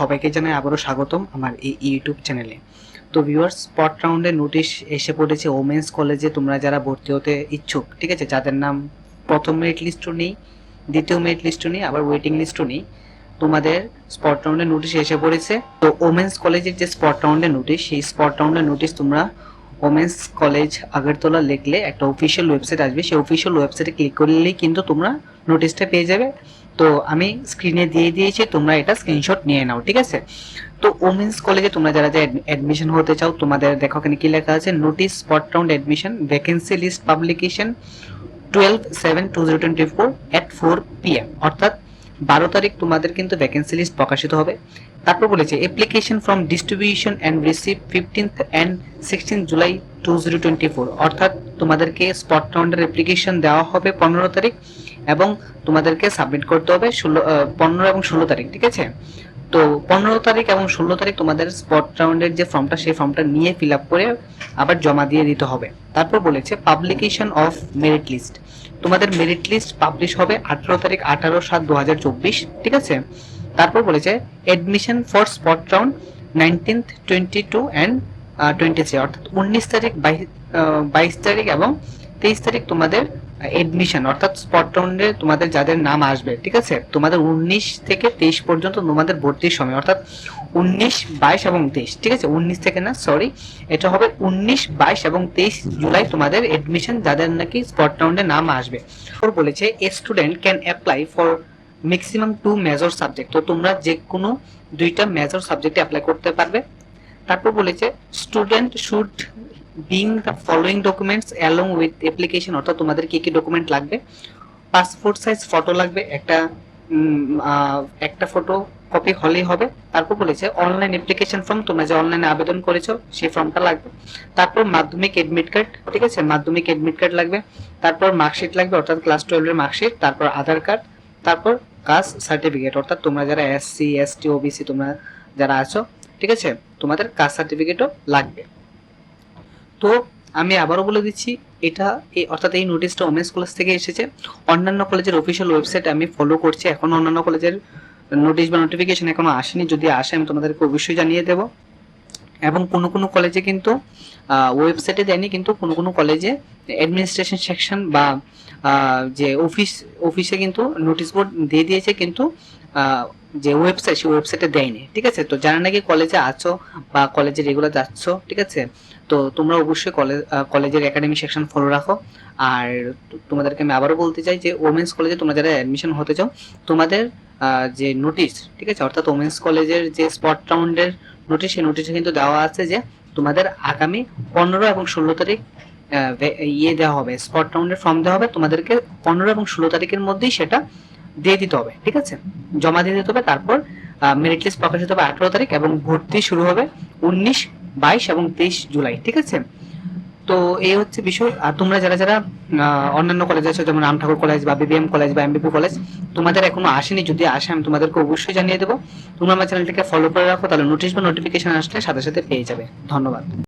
সবাইকে জানাই আবারও স্বাগতম আমার এই ইউটিউব চ্যানেলে তো ভিউয়ার্স স্পট রাউন্ডে নোটিশ এসে পড়েছে ওমেন্স কলেজে তোমরা যারা ভর্তি হতে ইচ্ছুক, ঠিক আছে? যাদের নাম প্রথম মেরিট লিস্টও নেই, দ্বিতীয় মেরিট লিস্টও নেই, আবার ওয়েটিং লিস্টও নেই, তোমাদের স্পট রাউন্ডের নোটিশ এসে পড়েছে। তো ওমেন্স কলেজের যে স্পট রাউন্ডের নোটিশ সেই স্পট রাউন্ডে নোটিশ তোমরা ওমেন্স কলেজ আগরতলা লিখলে একটা অফিসিয়াল ওয়েবসাইট আসবে। সেই অফিসিয়াল ওয়েবসাইটে ক্লিক করলেই কিন্তু তোমরা নোটিশটা পেয়ে যাবে। তো আমি স্ক্রিনে দিয়ে দিয়েছি, তোমরা এটা স্ক্রিনশট নিয়ে নাও, ঠিক আছে? তো ওমেন্স কলেজে তোমরা যারা যারা অ্যাডমিশন হতে চাও, তোমাদের দেখো এখানে কি লেখা আছে notice spot round admission vacancy list publication twelve seven two zero twenty four at four PM অর্থাৎ বারো তারিখ তোমাদের কিন্তু ভ্যাকেন্সি লিস্ট প্রকাশিত হবে। তারপর বলেছে application from distribution and receive fifteenth and sixteen July two zero twenty four অর্থাৎ তোমাদেরকে স্পট রাউন্ডের অ্যাপ্লিকেশন দেওয়া হবে পনেরো তারিখ এবং তোমাদেরকে সাবমিট করতে হবে ষোলো পনেরো এবং ষোলো তারিখ, ঠিক আছে? তো পনেরো তারিখ এবং ষোলো তারিখ তোমাদের স্পট রাউন্ডের যে ফর্মটা সেই ফর্মটা নিয়ে ফিল আপ করে আবার জমা দিয়ে দিতে হবে। তারপর বলেছে পাবলিকেশন অফ মেরিট লিস্ট তোমাদের মেরিট লিস্ট পাবলিশ হবে আঠারো তারিখ আঠারো সাত দু হাজার চব্বিশ, ঠিক আছে? তারপর বলেছে admission for spot round nineteenth twenty two and twenty three অর্থাৎ উনিশ তারিখ, বাইশ তারিখ এবং তেইশ তারিখ তোমাদের এডমিশন অর্থাৎ স্পট রাউন্ডে তোমাদের যাদের নাম আসবে, ঠিক আছে? তোমাদের উনিশ থেকে তেইশ পর্যন্ত তোমাদের ভর্তির সময়, অর্থাৎ উনিশ, বাইশ এবং তেইশ, ঠিক আছে? উনিশ থেকে না সরি এটা হবে উনিশ, বাইশ এবং তেইশ জুলাই তোমাদের এডমিশন যাদের নাকি স্পট রাউন্ডে নাম আসবে। বলেছে a student can apply for maximum two major subject তো তোমরা যে কোনো দুইটা মেজর সাবজেক্টে অ্যাপ্লাই করতে পারবে। তারপর বলেছে student should bring the following documents along with application অর্থাৎ তোমাদের কি কি ডকুমেন্ট লাগবে? পাসপোর্ট সাইজ ফটো লাগবে, একটা একটা ফটো কপি হলেই হবে। তারপর বলেছে অনলাইন অ্যাপ্লিকেশন ফর্ম তোমরা যে অনলাইনে আবেদন করেছ, সেই ফর্মটা লাগবে। তারপর মাধ্যমিক এডমিট কার্ড ঠিক আছে? মাধ্যমিক এডমিট কার্ড লাগবে। তারপর মার্কশিট লাগবে, অর্থাৎ ক্লাস টুয়েলভের মার্কশিট তারপর আধার কার্ড তারপর কাস্ট সার্টিফিকেট, অর্থাৎ তোমরা যারা এসসি এসটি ওবিসি তোমরা যারা আছো, ঠিক আছে? তোমাদের কাস্ট সার্টিফিকেটও লাগবে। তো আমি আবারও বলে দিচ্ছি, এটা এই, অর্থাৎ এই নোটিশটা ওমেন্স কলেজ থেকে এসেছে। অন্যান্য কলেজের অফিসিয়াল ওয়েবসাইট আমি ফলো করছি। এখন অন্যান্য কলেজের নোটিশ বা নোটিফিকেশন এখনও আসেনি। যদি আসে, আমি তোমাদেরকে অবশ্যই জানিয়ে দেবো। এবং কোনো কোনো কলেজে কিন্তু ওয়েবসাইটে দেয়নি, কিন্তু কোনো কোনো কলেজে অ্যাডমিনিস্ট্রেশন সেকশন বা যে অফিস অফিসে কিন্তু নোটিশ বোর্ড দিয়ে দিয়েছে, কিন্তু যে ওয়েবসাইট সেই ওয়েবসাইটে দেয়নি, ঠিক আছে? তো যারা নাকি কলেজে আছো বা কলেজে রেগুলার যাচ্ছ, ঠিক আছে? তো তোমরা অবশ্যই কলেজ কলেজের একাডেমি সেকশন ফলো রাখো। আর তোমাদেরকে আমি আবারও বলতে চাই যে ওমেন্স কলেজে তোমরা যারা অ্যাডমিশন হতে চাও, তোমাদের যে নোটিশ ঠিক আছে? অর্থাৎ ওমেন্স কলেজের যে স্পট রাউন্ডের নোটিশ সেই নোটিশে কিন্তু দেওয়া আছে যে, তোমাদের আগামী পনেরো এবং ষোলো তারিখ ইয়ে দেওয়া হবে স্পট রাউন্ডের ফর্ম দেওয়া হবে। তোমাদেরকে পনেরো এবং ষোলো তারিখের মধ্যেই সেটা দিয়ে দিতে হবে, ঠিক আছে? জমা দিয়ে দিতে হবে, তারপর মেরিট লিস্ট প্রকাশিত হবে আঠারো তারিখ এবং ভর্তি শুরু হবে উনিশ, বাইশ এবং তেইশ জুলাই, ঠিক আছে? তো এই হচ্ছে বিষয়। আর তোমরা যারা যারা অন্যান্য কলেজ আছে যেমন রাম ঠাকুর কলেজ বা বিবিএম কলেজ বা এমবিপি কলেজ তোমাদের এখনও আসেনি। যদি আসে, আমি তোমাদেরকে অবশ্যই জানিয়ে দেবো। তোমরা আমার চ্যানেলটিকে ফলো করে রাখো, তাহলে নোটিশ বা নোটিফিকেশন আসলে সাথে সাথে পেয়ে যাবে। ধন্যবাদ।